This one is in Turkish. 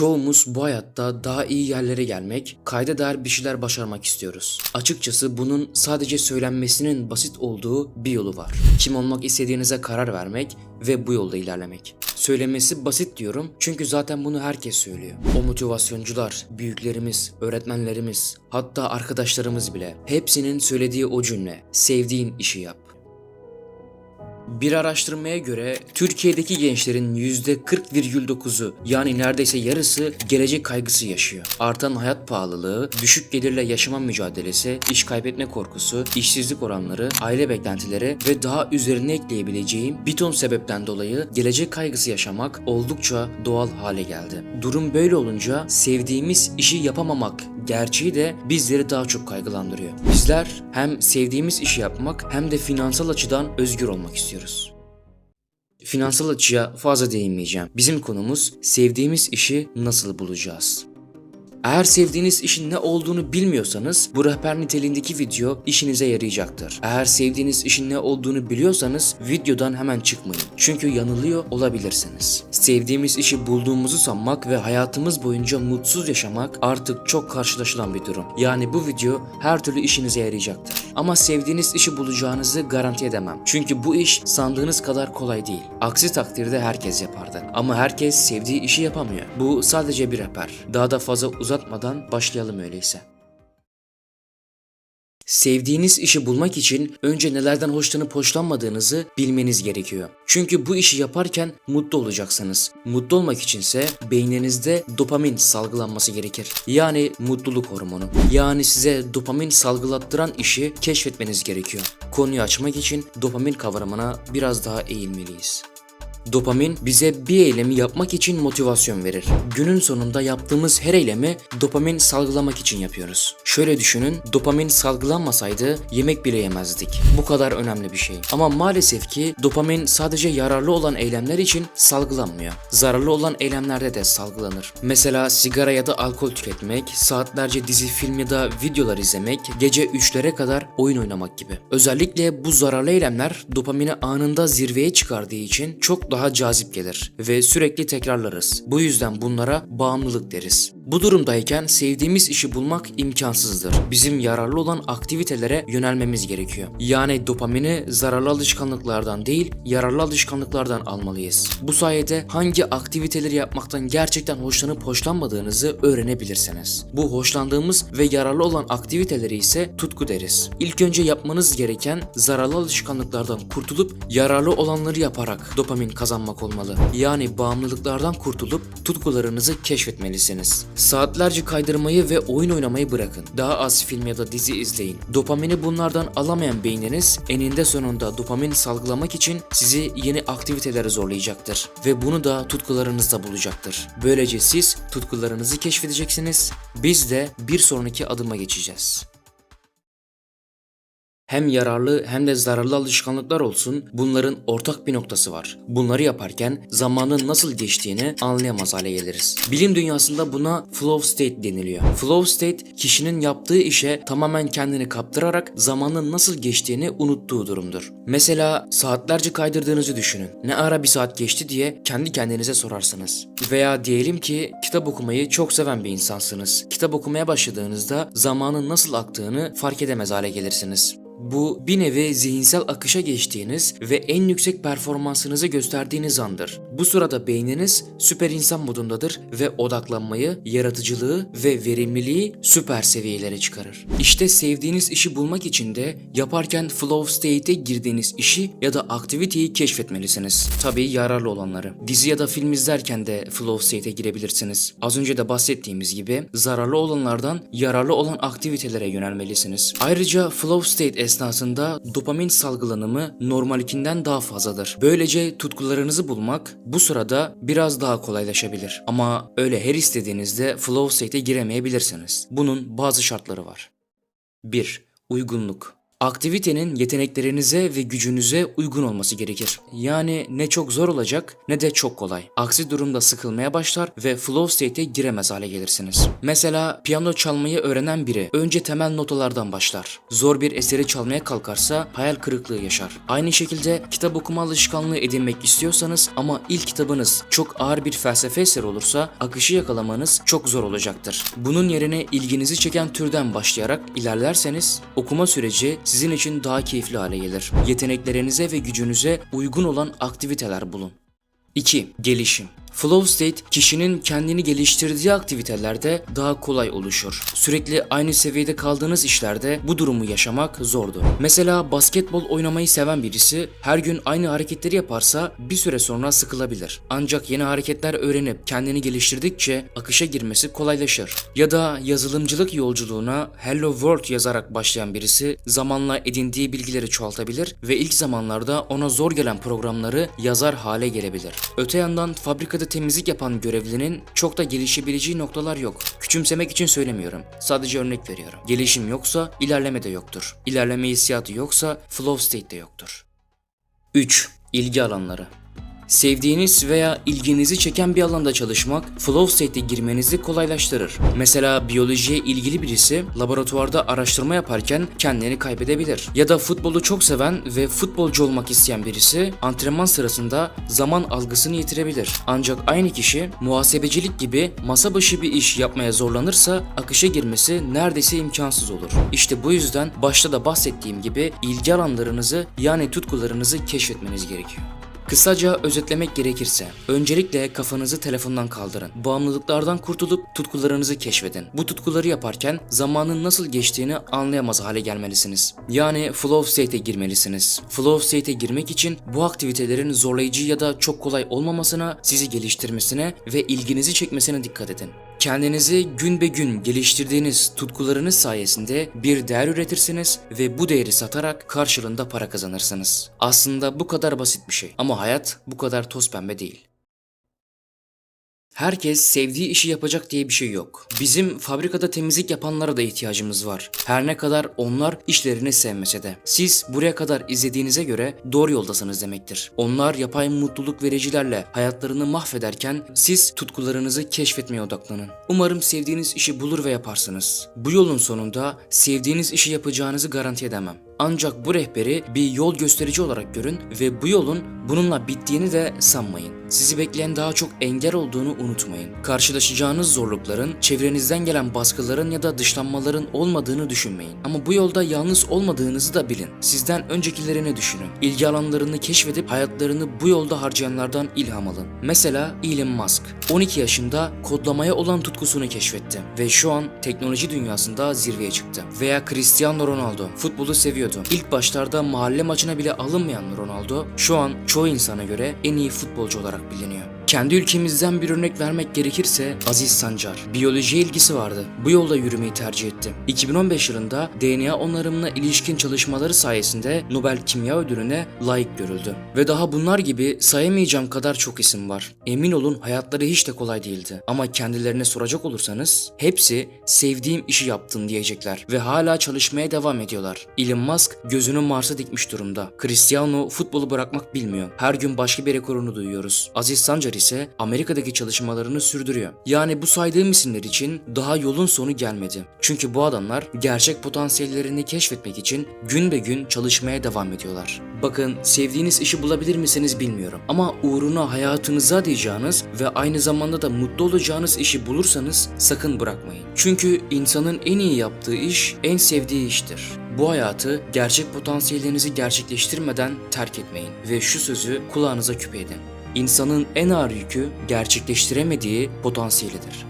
Çoğumuz bu hayatta daha iyi yerlere gelmek, kayda değer bir şeyler başarmak istiyoruz. Açıkçası bunun sadece söylenmesinin basit olduğu bir yolu var. Kim olmak istediğinize karar vermek ve bu yolda ilerlemek. Söylemesi basit diyorum çünkü zaten bunu herkes söylüyor. O motivasyoncular, büyüklerimiz, öğretmenlerimiz, hatta arkadaşlarımız bile hepsinin söylediği o cümle. Sevdiğin işi yap. Bir araştırmaya göre Türkiye'deki gençlerin %40,9'u yani neredeyse yarısı gelecek kaygısı yaşıyor. Artan hayat pahalılığı, düşük gelirle yaşama mücadelesi, iş kaybetme korkusu, işsizlik oranları, aile beklentileri ve daha üzerine ekleyebileceğim bir ton sebepten dolayı gelecek kaygısı yaşamak oldukça doğal hale geldi. Durum böyle olunca sevdiğimiz işi yapamamak gerçeği de bizleri daha çok kaygılandırıyor. Bizler hem sevdiğimiz işi yapmak hem de finansal açıdan özgür olmak istiyoruz. Finansal açıya fazla değinmeyeceğim. Bizim konumuz sevdiğimiz işi nasıl bulacağız? Eğer sevdiğiniz işin ne olduğunu bilmiyorsanız bu rehber niteliğindeki video işinize yarayacaktır. Eğer sevdiğiniz işin ne olduğunu biliyorsanız videodan hemen çıkmayın. Çünkü yanılıyor olabilirsiniz. Sevdiğimiz işi bulduğumuzu sanmak ve hayatımız boyunca mutsuz yaşamak artık çok karşılaşılan bir durum. Yani bu video her türlü işinize yarayacaktır. Ama sevdiğiniz işi bulacağınızı garanti edemem. Çünkü bu iş sandığınız kadar kolay değil. Aksi takdirde herkes yapardı. Ama herkes sevdiği işi yapamıyor. Bu sadece bir rehber. Daha da fazla uzatmadan başlayalım öyleyse. Sevdiğiniz işi bulmak için önce nelerden hoşlanıp hoşlanmadığınızı bilmeniz gerekiyor. Çünkü bu işi yaparken mutlu olacaksınız. Mutlu olmak içinse beyninizde dopamin salgılanması gerekir. Yani mutluluk hormonu. Yani size dopamin salgılattıran işi keşfetmeniz gerekiyor. Konuyu açmak için dopamin kavramına biraz daha eğilmeliyiz. Dopamin bize bir eylemi yapmak için motivasyon verir. Günün sonunda yaptığımız her eylemi dopamin salgılamak için yapıyoruz. Şöyle düşünün, dopamin salgılanmasaydı yemek bile yemezdik. Bu kadar önemli bir şey. Ama maalesef ki dopamin sadece yararlı olan eylemler için salgılanmıyor. Zararlı olan eylemlerde de salgılanır. Mesela sigara ya da alkol tüketmek, saatlerce dizi, film ya da videolar izlemek, gece 3'lere kadar oyun oynamak gibi. Özellikle bu zararlı eylemler dopamini anında zirveye çıkardığı için çok daha cazip gelir ve sürekli tekrarlarız. Bu yüzden bunlara bağımlılık deriz. Bu durumdayken sevdiğimiz işi bulmak imkansızdır. Bizim yararlı olan aktivitelere yönelmemiz gerekiyor. Yani dopamini zararlı alışkanlıklardan değil, yararlı alışkanlıklardan almalıyız. Bu sayede hangi aktiviteleri yapmaktan gerçekten hoşlanıp hoşlanmadığınızı öğrenebilirsiniz. Bu hoşlandığımız ve yararlı olan aktiviteleri ise tutku deriz. İlk önce yapmanız gereken zararlı alışkanlıklardan kurtulup yararlı olanları yaparak dopamin kazanmak olmalı. Yani bağımlılıklardan kurtulup tutkularınızı keşfetmelisiniz. Saatlerce kaydırmayı ve oyun oynamayı bırakın. Daha az film ya da dizi izleyin. Dopamini bunlardan alamayan beyniniz eninde sonunda dopamin salgılamak için sizi yeni aktivitelere zorlayacaktır. Ve bunu da tutkularınızda bulacaktır. Böylece siz tutkularınızı keşfedeceksiniz. Biz de bir sonraki adıma geçeceğiz hem yararlı hem de zararlı alışkanlıklar olsun bunların ortak bir noktası var. Bunları yaparken zamanın nasıl geçtiğini anlayamaz hale geliriz. Bilim dünyasında buna flow state deniliyor. Flow state kişinin yaptığı işe tamamen kendini kaptırarak zamanın nasıl geçtiğini unuttuğu durumdur. Mesela saatlerce kaydırdığınızı düşünün. Ne ara bir saat geçti diye kendi kendinize sorarsınız. Veya diyelim ki kitap okumayı çok seven bir insansınız. Kitap okumaya başladığınızda zamanın nasıl aktığını fark edemez hale gelirsiniz. Bu bir nevi zihinsel akışa geçtiğiniz ve en yüksek performansınızı gösterdiğiniz andır. Bu sırada beyniniz süper insan modundadır ve odaklanmayı, yaratıcılığı ve verimliliği süper seviyelere çıkarır. İşte sevdiğiniz işi bulmak için de yaparken flow state'e girdiğiniz işi ya da aktiviteyi keşfetmelisiniz. Tabii yararlı olanları. Dizi ya da film izlerken de flow state'e girebilirsiniz. Az önce de bahsettiğimiz gibi zararlı olanlardan yararlı olan aktivitelere yönelmelisiniz. Ayrıca flow state esnasında dopamin salgılanımı normalikinden daha fazladır. Böylece tutkularınızı bulmak bu sırada biraz daha kolaylaşabilir. Ama öyle her istediğinizde flow state'e giremeyebilirsiniz. Bunun bazı şartları var. 1. Uygunluk Aktivitenin yeteneklerinize ve gücünüze uygun olması gerekir. Yani ne çok zor olacak ne de çok kolay. Aksi durumda sıkılmaya başlar ve flow state'e giremez hale gelirsiniz. Mesela piyano çalmayı öğrenen biri önce temel notalardan başlar. Zor bir eseri çalmaya kalkarsa hayal kırıklığı yaşar. Aynı şekilde kitap okuma alışkanlığı edinmek istiyorsanız ama ilk kitabınız çok ağır bir felsefe eseri olursa akışı yakalamanız çok zor olacaktır. Bunun yerine ilginizi çeken türden başlayarak ilerlerseniz okuma süreci sizin için daha keyifli hale gelir. Yeteneklerinize ve gücünüze uygun olan aktiviteler bulun. 2. Gelişim Flow state kişinin kendini geliştirdiği aktivitelerde daha kolay oluşur. Sürekli aynı seviyede kaldığınız işlerde bu durumu yaşamak zordu. Mesela basketbol oynamayı seven birisi her gün aynı hareketleri yaparsa bir süre sonra sıkılabilir. Ancak yeni hareketler öğrenip kendini geliştirdikçe akışa girmesi kolaylaşır. Ya da yazılımcılık yolculuğuna Hello World yazarak başlayan birisi zamanla edindiği bilgileri çoğaltabilir ve ilk zamanlarda ona zor gelen programları yazar hale gelebilir. Öte yandan fabrikada temizlik yapan görevlinin çok da gelişebileceği noktalar yok. Küçümsemek için söylemiyorum. Sadece örnek veriyorum. Gelişim yoksa ilerleme de yoktur. İlerleme hissiyatı yoksa flow state de yoktur. 3. İlgi alanları Sevdiğiniz veya ilginizi çeken bir alanda çalışmak flow state'e girmenizi kolaylaştırır. Mesela biyolojiye ilgili birisi laboratuvarda araştırma yaparken kendini kaybedebilir. Ya da futbolu çok seven ve futbolcu olmak isteyen birisi antrenman sırasında zaman algısını yitirebilir. Ancak aynı kişi muhasebecilik gibi masa başı bir iş yapmaya zorlanırsa akışa girmesi neredeyse imkansız olur. İşte bu yüzden başta da bahsettiğim gibi ilgi alanlarınızı yani tutkularınızı keşfetmeniz gerekiyor. Kısaca özetlemek gerekirse, öncelikle kafanızı telefondan kaldırın. Bağımlılıklardan kurtulup tutkularınızı keşfedin. Bu tutkuları yaparken zamanın nasıl geçtiğini anlayamaz hale gelmelisiniz. Yani flow state'e girmelisiniz. Flow state'e girmek için bu aktivitelerin zorlayıcı ya da çok kolay olmamasına, sizi geliştirmesine ve ilginizi çekmesine dikkat edin. Kendinizi gün be gün geliştirdiğiniz tutkularınız sayesinde bir değer üretirsiniz ve bu değeri satarak karşılığında para kazanırsınız. Aslında bu kadar basit bir şey ama hayat bu kadar toz pembe değil. Herkes sevdiği işi yapacak diye bir şey yok. Bizim fabrikada temizlik yapanlara da ihtiyacımız var. Her ne kadar onlar işlerini sevmese de. Siz buraya kadar izlediğinize göre doğru yoldasınız demektir. Onlar yapay mutluluk vericilerle hayatlarını mahvederken siz tutkularınızı keşfetmeye odaklanın. Umarım sevdiğiniz işi bulur ve yaparsınız. Bu yolun sonunda sevdiğiniz işi yapacağınızı garanti edemem. Ancak bu rehberi bir yol gösterici olarak görün ve bu yolun bununla bittiğini de sanmayın. Sizi bekleyen daha çok engel olduğunu unutmayın. Karşılaşacağınız zorlukların, çevrenizden gelen baskıların ya da dışlanmaların olmadığını düşünmeyin. Ama bu yolda yalnız olmadığınızı da bilin. Sizden öncekilerini düşünün. İlgi alanlarını keşfedip hayatlarını bu yolda harcayanlardan ilham alın. Mesela Elon Musk 12 yaşında kodlamaya olan tutkusunu keşfetti ve şu an teknoloji dünyasında zirveye çıktı. Veya Cristiano Ronaldo futbolu seviyordu. İlk başlarda mahalle maçına bile alınmayan Ronaldo şu an çoğu insana göre en iyi futbolcu olarak biliniyor. Kendi ülkemizden bir örnek vermek gerekirse Aziz Sancar. Biyolojiye ilgisi vardı. Bu yolda yürümeyi tercih etti. 2015 yılında DNA onarımına ilişkin çalışmaları sayesinde Nobel Kimya Ödülüne layık görüldü. Ve daha bunlar gibi sayamayacağım kadar çok isim var. Emin olun hayatları hiç de kolay değildi. Ama kendilerine soracak olursanız hepsi sevdiğim işi yaptım diyecekler ve hala çalışmaya devam ediyorlar. Elon Musk gözünü Mars'a dikmiş durumda. Cristiano futbolu bırakmak bilmiyor. Her gün başka bir rekorunu duyuyoruz. Aziz Sancar ise Amerika'daki çalışmalarını sürdürüyor. Yani bu saydığım isimler için daha yolun sonu gelmedi. Çünkü bu adamlar gerçek potansiyellerini keşfetmek için gün be gün çalışmaya devam ediyorlar. Bakın sevdiğiniz işi bulabilir misiniz bilmiyorum ama uğruna hayatınızı adayacağınız ve aynı zamanda da mutlu olacağınız işi bulursanız sakın bırakmayın. Çünkü insanın en iyi yaptığı iş en sevdiği iştir. Bu hayatı gerçek potansiyellerinizi gerçekleştirmeden terk etmeyin ve şu sözü kulağınıza küpe edin. İnsanın en ağır yükü gerçekleştiremediği potansiyelidir.